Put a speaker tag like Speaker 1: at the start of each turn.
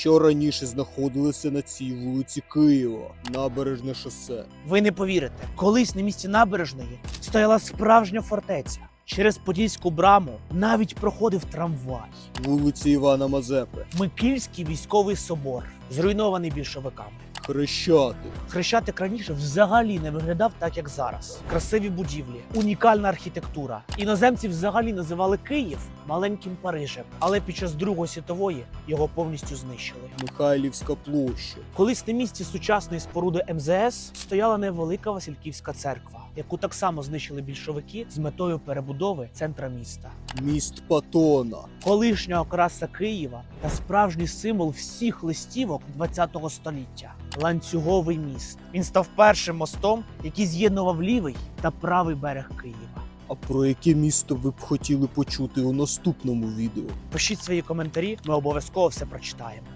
Speaker 1: що раніше знаходилися на цій вулиці Києва, набережне шосе.
Speaker 2: Ви не повірите, колись на місці набережної стояла справжня фортеця. Через Подільську браму навіть проходив трамвай.
Speaker 1: Вулиця Івана Мазепи,
Speaker 2: Микільський військовий собор, зруйнований більшовиками.
Speaker 1: Хрещатик,
Speaker 2: Хрещатик раніше взагалі не виглядав так, як зараз. Красиві будівлі, унікальна архітектура. Іноземці взагалі називали Київ маленьким Парижем, але під час Другої світової його повністю знищили.
Speaker 1: Михайлівська площа,
Speaker 2: Колись на місці сучасної споруди МЗС стояла невелика Васильківська церква, яку так само знищили більшовики з метою перебудови центра міста.
Speaker 1: міст Патона,
Speaker 2: Колишня окраса Києва та справжній символ всіх листівок ХХ століття ланцюговий міст. Він став першим мостом, який з'єднував лівий та правий берег Києва.
Speaker 1: А про яке місто ви б хотіли почути у наступному відео?
Speaker 2: Пишіть свої коментарі, ми обов'язково все прочитаємо.